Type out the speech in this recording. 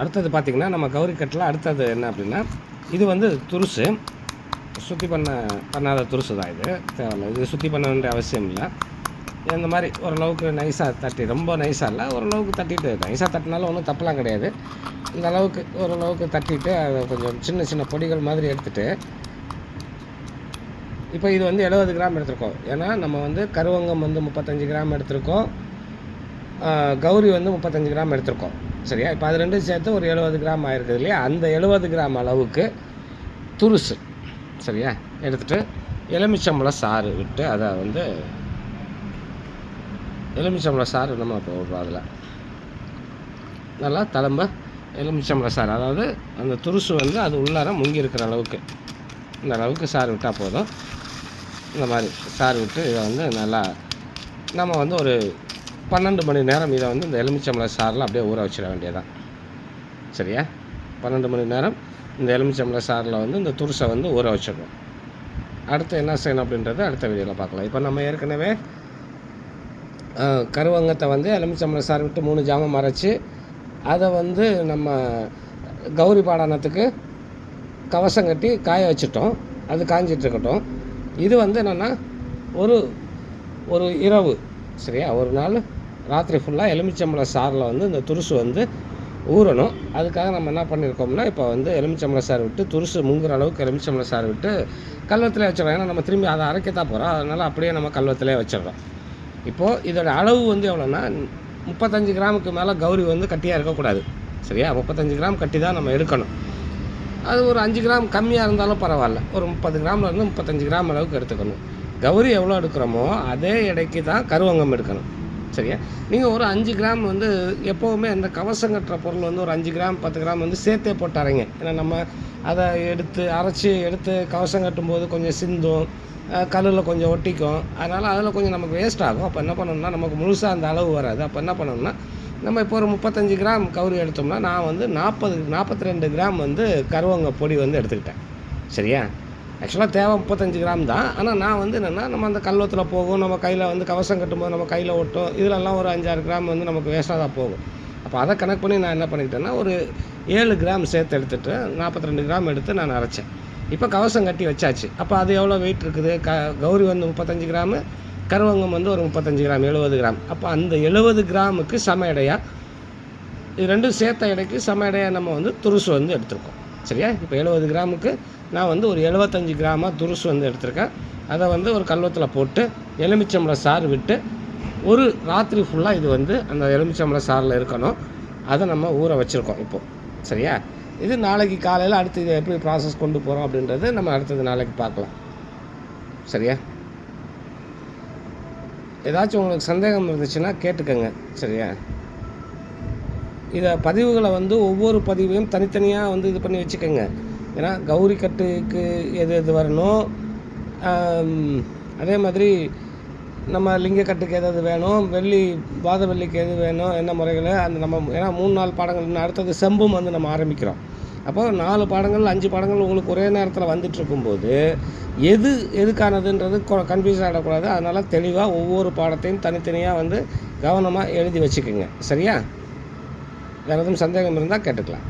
அடுத்தது பார்த்திங்கன்னா நம்ம கௌரி கட்டில் அடுத்தது என்ன அப்படின்னா இது வந்து துருசு. சுத்தி பண்ண பண்ணாத துருசு தான் இது. தேவையில்லை. இது சுத்தி பண்ண வேண்டிய அவசியம் இல்லை. இந்த மாதிரி ஓரளவுக்கு நைஸாக தட்டி ரொம்ப நைஸாக இல்லை ஓரளவுக்கு தட்டிட்டு நைஸாக தட்டினாலும் ஒன்றும் தப்பெல்லாம் கிடையாது. இந்த அளவுக்கு ஓரளவுக்கு தட்டிட்டு அதை கொஞ்சம் சின்ன சின்ன பொடிகள் மாதிரி எடுத்துகிட்டு இப்போ இது வந்து எழுபது கிராம் எடுத்திருக்கோம். ஏன்னா நம்ம வந்து கருவங்கம் வந்து முப்பத்தஞ்சு கிராம் எடுத்திருக்கோம். கௌரி வந்து முப்பத்தஞ்சு கிராம் எடுத்திருக்கோம். சரியா? இப்போ அது ரெண்டும் சேர்த்து ஒரு எழுபது கிராம் ஆயிருக்குது இல்லையா? அந்த எழுபது கிராம் அளவுக்கு துருசு. சரியா? எடுத்துட்டு எலுமிச்சம்பழம் சாறு விட்டு அதை வந்து எலுமிச்சம்பழம் சாறு நம்ம போடுறோம் அதில். நல்லா தளம்ப எலுமிச்சம்பழம் சாறு. அதாவது அந்த துருசு வந்து அது உள்ளார முங்கி இருக்கிற அளவுக்கு. இந்த அளவுக்கு சாறு விட்டால் போதும். இந்த மாதிரி சாறு விட்டு இதை வந்து நல்லா நம்ம வந்து ஒரு பன்னெண்டு மணி நேரம் இதை வந்து இந்த எலுமிச்சம்பழம் சாறில் அப்படியே ஊற வச்சிட வேண்டியதான் சரியா? பன்னெண்டு மணி நேரம் இந்த எலுமிச்சம்பழ சாறில் வந்து இந்த துருசை வந்து ஊற வச்சிடணும். அடுத்து என்ன செய்யணும் அப்படின்றத அடுத்த வீடியோவில் பார்க்கலாம். இப்போ நம்ம ஏற்கனவே கருவங்கத்தை வந்து எலுமிச்சம்பழ சாறு விட்டு மூணு ஜாமம் மறைச்சி அதை வந்து நம்ம கௌரி பாடானத்துக்கு கவசம் கட்டி காய வச்சிட்டோம். அது காஞ்சிட்ருக்கட்டும் இது வந்து என்னென்னா ஒரு ஒரு இரவு சரியா ஒரு நாள் ராத்திரி ஃபுல்லாக எலுமிச்சம்பழம் சாறில் வந்து இந்த துருசு வந்து ஊறணும். அதுக்காக நம்ம என்ன பண்ணியிருக்கோம்னா இப்போ வந்து எலுமிச்சம்பழம் சாறு விட்டு துருசு முங்குற அளவுக்கு எலுமிச்சம்பழம் சாறு விட்டு கல்வத்திலே வச்சிடறோம். ஏன்னா நம்ம திரும்பி அதை அரைக்கத்தான் போகிறோம் அதனால் அப்படியே நம்ம கல்வத்திலே வச்சிடுறோம். இப்போது இதோட அளவு வந்து எவ்வளோன்னா முப்பத்தஞ்சு கிராமுக்கு மேலே கௌரி வந்து கட்டியாக இருக்கக்கூடாது. சரியா? முப்பத்தஞ்சு கிராம் கட்டி தான் நம்ம எடுக்கணும். அது ஒரு அஞ்சு கிராம் கம்மியாக இருந்தாலும் பரவாயில்ல. ஒரு முப்பது கிராம்லேருந்து முப்பத்தஞ்சு கிராம் அளவுக்கு எடுத்துக்கணும். கௌரி எவ்வளோ எடுக்கிறோமோ அதே எடைக்கு தான் கருவங்கம் எடுக்கணும். சரியா? நீங்கள் ஒரு அஞ்சு கிராம் வந்து எப்போவுமே அந்த கவசம் கட்டுற பொருள் வந்து ஒரு அஞ்சு கிராம் பத்து கிராம் வந்து சேர்த்தே போட்டாரங்க ஏன்னா நம்ம அதை எடுத்து அரைச்சி எடுத்து கவசம் கட்டும்போது கொஞ்சம் சிந்தும் கல்லில் கொஞ்சம் ஒட்டிக்கும். அதனால் அதில் கொஞ்சம் நமக்கு வேஸ்ட் ஆகும். அப்போ என்ன பண்ணணும்னா நமக்கு முழுசாக அந்த அளவு வராது. அப்போ என்ன பண்ணணும்னா நம்ம இப்போ ஒரு முப்பத்தஞ்சு கிராம் கௌரி எடுத்தோம்னா நான் வந்து நாற்பது நாற்பத்தி ரெண்டு கிராம் வந்து கருவங்க பொடி வந்து எடுத்துக்கிட்டேன். சரியா? ஆக்சுவலாக தேவை முப்பத்தஞ்சு கிராம் தான். ஆனால் நான் வந்து என்னென்னா நம்ம அந்த கல்வத்தில் போகும் நம்ம கையில் வந்து கவசம் கட்டும்போது நம்ம கையில் ஒட்டும் இதிலெல்லாம் ஒரு அஞ்சாறு கிராம் வந்து நமக்கு வேஸ்ட்டாக தான் போகும். அப்போ அதை கணக்கு பண்ணி நான் என்ன பண்ணிக்கிட்டேன்னா ஒரு ஏழு கிராம் சேர்த்து எடுத்துட்டு நாற்பத்தி ரெண்டு கிராம் எடுத்து நான் அரைச்சேன். இப்போ கவசம் கட்டி வச்சாச்சு. அப்போ அது எவ்வளோ வெயிட் இருக்குது? க கௌரி வந்து முப்பத்தஞ்சு கிராமு கருவங்கம் வந்து ஒரு முப்பத்தஞ்சு கிராம் எழுபது கிராம். அப்போ அந்த எழுபது கிராமுக்கு சம எடையாக இது ரெண்டும் சேர்த்த எடைக்கு சம எடையாக நம்ம வந்து துருசு வந்து எடுத்திருக்கோம். சரியா? இப்போ எழுபது கிராமுக்கு நான் வந்து ஒரு எழுபத்தஞ்சு கிராமாக துருசு வந்து எடுத்திருக்கேன். அதை வந்து ஒரு கல்வத்தில் போட்டு எலுமிச்சம்பழம் சாறு விட்டு ஒரு ராத்திரி ஃபுல்லாக இது வந்து அந்த எலுமிச்சம்பழம் சாறில் இருக்கணும். அதை நம்ம ஊற வச்சுருக்கோம் இப்போது சரியா? இது நாளைக்கு காலையில் அடுத்து இதை எப்படி ப்ராசஸ் கொண்டு போகிறோம் அப்படின்றது நம்ம அடுத்தது நாளைக்கு பார்க்கலாம். சரியா? ஏதாச்சும் உங்களுக்கு சந்தேகம் இருந்துச்சுன்னா கேட்டுக்கோங்க. சரியா? இதை பதிவுகளை வந்து ஒவ்வொரு பதிவையும் தனித்தனியாக வந்து இது பண்ணி வச்சுக்கோங்க. ஏன்னா கௌரி கட்டுக்கு எது எது வரணும் அதே மாதிரி நம்ம லிங்கக்கட்டுக்கு எது எது வேணும் வெள்ளி வாத வெள்ளிக்கு எது வேணும் என்ன முறைகள் அந்த நம்ம ஏன்னா மூணு நாலு பாடங்கள் அடுத்தது செம்பும் வந்து நம்ம ஆரம்பிக்கிறோம். அப்போ நாலு பாடங்கள் அஞ்சு பாடங்கள் உங்களுக்கு ஒரே நேரத்தில் வந்துட்டு இருக்கும்போது எது எதுக்கானதுன்றது கன்ஃபியூஸ் ஆகிடக்கூடாது அதனால் தெளிவாக ஒவ்வொரு பாடத்தையும் தனித்தனியாக வந்து கவனமாக எழுதி வச்சுக்கோங்க. சரியா? வேறு எதுவும் சந்தேகம் இருந்தால் கேட்டுக்கலாம்.